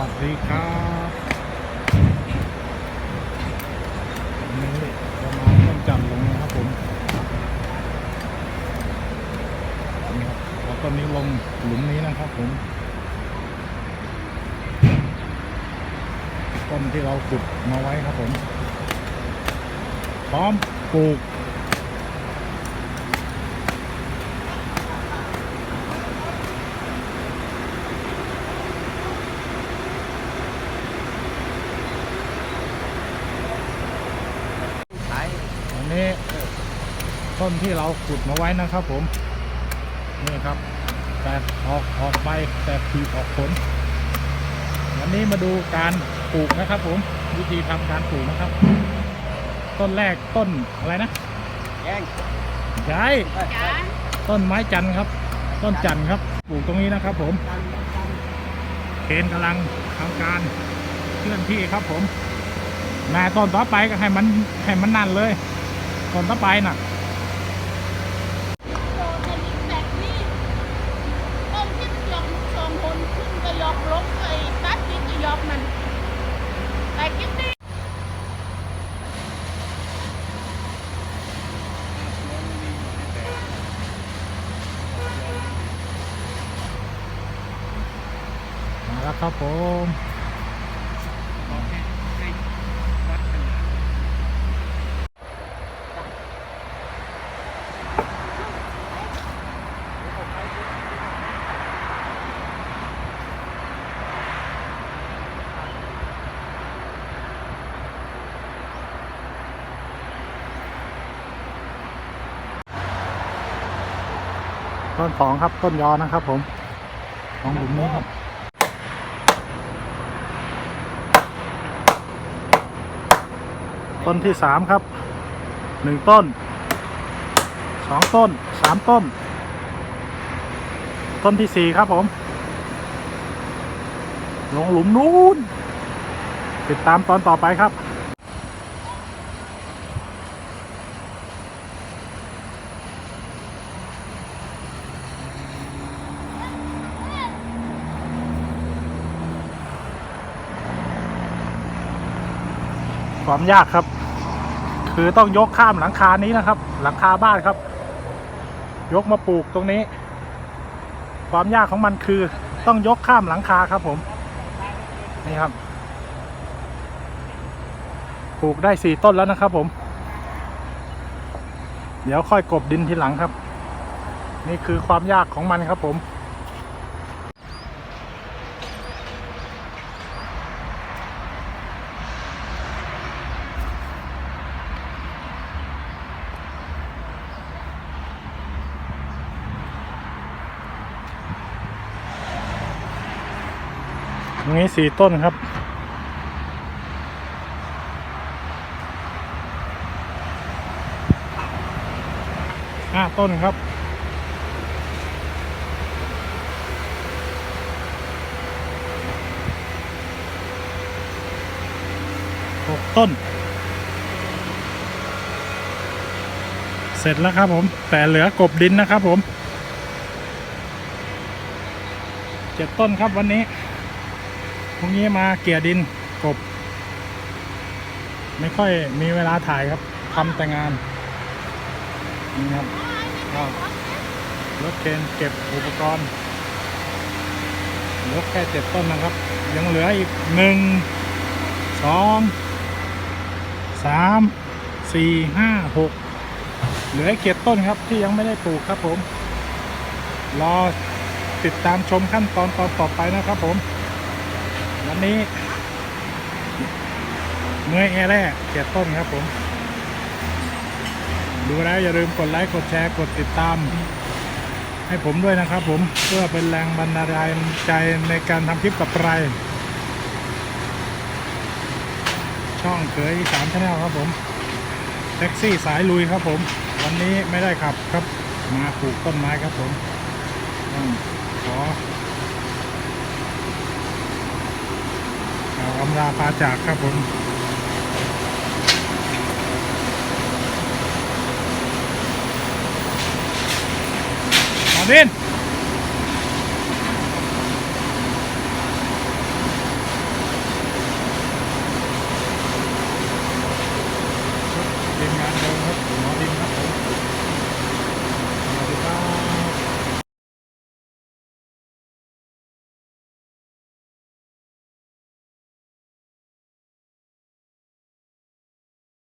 วัสดีครับวันนี้จะมาต้นจันทร์ลงนะครับผมนี่ครับแล้วต้นนี้ลงหลุมนี้นะครับผมต้นที่เราขุดมาไว้ครับผม พร้อมปลูก ขาย อันนี้ ต้นที่เราขุดมาไว้นะครับผม นี่ครับแตกออกออกใบแตกผีออกผล วันนี้มาดูการปลูกนะครับผมวิธีทำการปลูกนะครับ ต้นแรกต้นอะไรนะแยงใช่ต้นไม้จันทร์ครับ ต้นจันทร์ครับ ปลูกตรงนี้นะครับผมเคนกำลังทำการเคลื่อนที่ครับผมแม่ต้นต่อไปก็ให้มันให้มันนั่นเลยต้นต่อไปน่ะ โดนในลิงแตกนี่ต้นที่มันยกสองคน ขึ้นก็ยกลงไปตัดนี่ก็ยกมันแต่กินดีมาแล้วครับผม ต้นสองครับต้นยอนะครับผมของหลุมนี้ครับต้นที่สามครับหนึ่งต้นสองต้นสามต้น ต้นที่สี่ครับผม ลงหลุมนู้นติดตามตอนต่อไปครับ ความยากครับ คือต้องยกข้ามหลังคานี้นะครับ หลังคาบ้านครับ ยกมาปลูกตรงนี้ ความยากของมันคือต้องยกข้ามหลังคาครับผม นี่ครับปลูกได้สี่ต้นแล้วนะครับผม เดี๋ยวค่อยกบดินทีหลังครับ นี่คือความยากของมันครับผม ตรงนี้สี่ต้นครับ ห้าต้นครับ หกต้น เสร็จแล้วครับผม แต่เหลือกบดินนะครับผม เจ็ดต้นครับวันนี้ พรุ่งนี้มาเกี่ยดินกบ ไม่ค่อยมีเวลาถ่ายครับทำแต่งาน นี่ครับก็รถเคนเก็บอุปกรณ์ยกแค่เจ็ดต้นนะครับ ยังเหลืออีกหนึ่งสองสามสี่ห้าหกเหลือเจ็ดต้นครับที่ยังไม่ได้ปลูกครับผม รอติดตามชมขั้นตอนตอนต่อไปนะครับผม วันนี้เมื่อยแอแร่เจ็ดต้นครับผม ดูแล้วอย่าลืมกดไลค์ กดแชร์ กดติดตาม ให้ผมด้วยนะครับผม เพื่อเป็นแรงบันดาลใจในการทำคลิปกับไรช่องเขยสามชแนลครับผม แท็กซี่สายลุยครับผม วันนี้ไม่ได้ขับครับ มาปลูกต้นไม้ครับผมต้องขอ เอา อำลาพาจากครับผมมาดิน